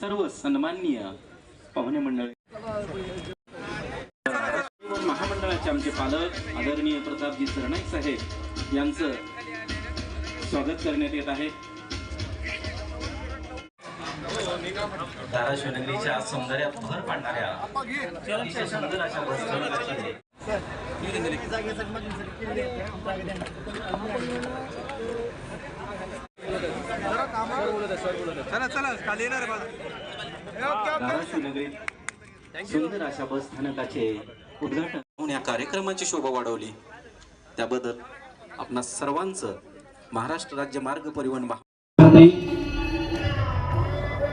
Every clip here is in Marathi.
सर्व सन्माननीय पाहुणे मंडळी. महामंडळाचे आमचे पालक आदरणीय प्रतापजी सरनाईक साहेब यांचं स्वागत करण्यात येत आहे. धाराशिव नगरीच्या सौंदर्यात भर पाडणाऱ्या अतिशय सुंदर अशा चला चला खाली येणार सुंदर अशा बस स्थानकाचे उद्घाटन होऊन या कार्यक्रमाची शोभा वाढवली. त्याबद्दल आपणा सर्वांचं महाराष्ट्र राज्य मार्ग परिवहन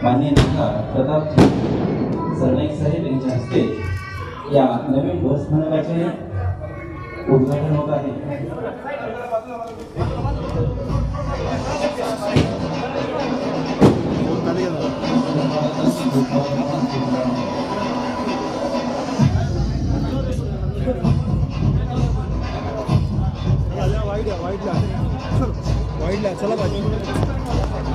माननीय नेता प्रतापजी सरनाईक साहेब यांच्या हस्ते या नवीन बस स्थानकाचे उद्घाटन होत आहे. वाईटला वाईटला वाईटला चला बाजू.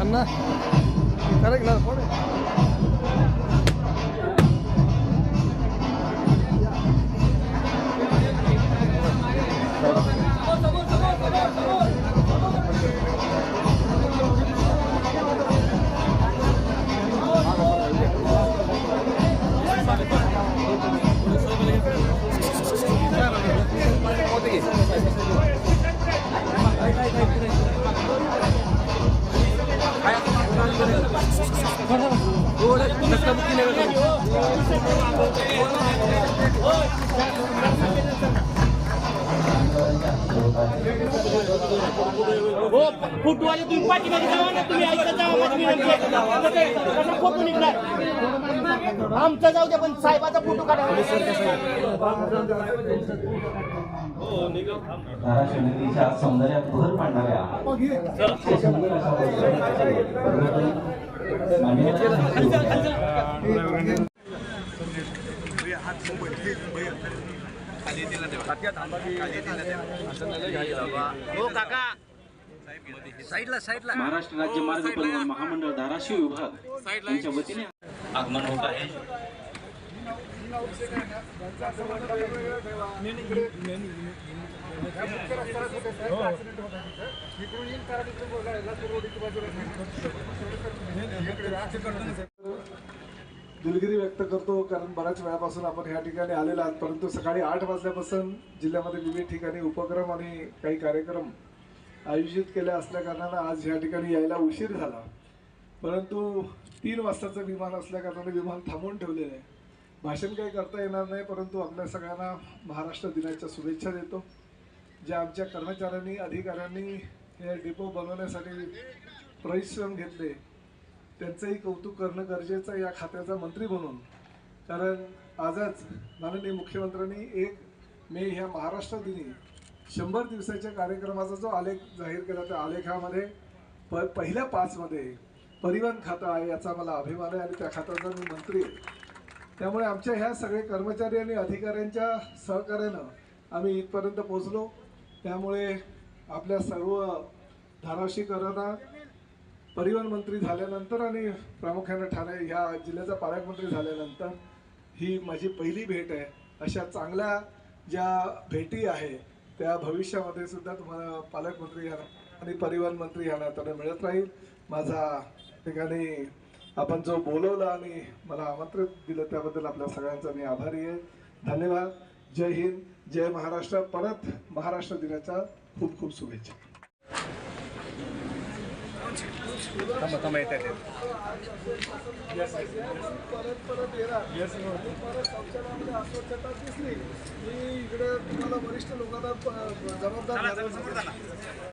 అన్న కరెక్ట్ నాకు కూడా करेक्ट ना कोण हो फुटवाले तुम्ही पाठीमागे जावा ना तुम्ही ऐकत जावा माझी विनंती आहे. कसा फोटो निघणार? आमचा जाऊ द्या पण साहेबाचा फोटो काढा. सौंदर्यात भर पाडणाऱ्या अतिशय सुंदर अशा बसस्थानकाचे उद्घाटन मान्यवर हो काका. साईडला साईडला. महाराष्ट्र राज्य मार्ग परिवहन महामंडळ धाराशिव विभाग यांच्या वतीने आगमन होत आहे. दिलगिरी व्यक्त करतो कारण बऱ्याच वेळापासून आपण ह्या ठिकाणी आलेला आहात. परंतु सकाळी आठ वाजल्यापासून जिल्ह्यामध्ये विविध ठिकाणी उपक्रम आणि काही कार्यक्रम आयोजित केले असल्या कारणानं आज ह्या ठिकाणी यायला उशीर झाला. परंतु तीन वाजताचं विमान असल्याकारणाने विमान थांबवून ठेवलेलं आहे. भाषण काही करता येणार नाही परंतु आपल्या सगळ्यांना महाराष्ट्र दिनाच्या शुभेच्छा देतो. ज्या आमच्या कर्मचाऱ्यांनी अधिकाऱ्यांनी हे डिपो बनवण्यासाठी परिश्रम घेतले त्यांचंही कौतुक करणं गरजेचं आहे या खात्याचा मंत्री म्हणून. कारण आजच माननीय मुख्यमंत्र्यांनी एक मे ह्या महाराष्ट्र दिनी शंभर दिवसाच्या कार्यक्रमाचा जो आलेख जाहीर केला त्या आलेखामध्ये प पहिल्या पाचमध्ये परिवहन खातं आहे याचा मला अभिमान आहे आणि त्या खात्याचा मी मंत्री आहे. त्यामुळे आमच्या ह्या सगळे कर्मचारी आणि अधिकाऱ्यांच्या सहकार्यानं आम्ही इथपर्यंत पोचलो त्यामुळे आपल्या सर्व धाराशीकरांना परिवहन मंत्री झाल्यानंतर आणि प्रामुख्याने ठाणे ह्या जिल्ह्याचा पालकमंत्री झाल्यानंतर ही माझी पहिली भेट आहे. अशा चांगल्या ज्या भेटी आहे त्या भविष्यामध्ये सुद्धा तुम्हाला पालकमंत्री या आणि परिवहन मंत्री या नात्याने मिळत राहील. माझा ठिकाणी आपण जो बोलवला आणि मला आमंत्रित दिलं त्याबद्दल आपल्या सगळ्यांचा मी आभारी आहे. धन्यवाद. जय हिंद. जय महाराष्ट्र. परत महाराष्ट्र दिनाच्या खूप खूप शुभेच्छा. थांबा थांबा येतात परत परत येणार परत शौचालयामध्ये अस्वच्छता दिसली की इकडे तुम्हाला वरिष्ठ लोकांना जबाबदार.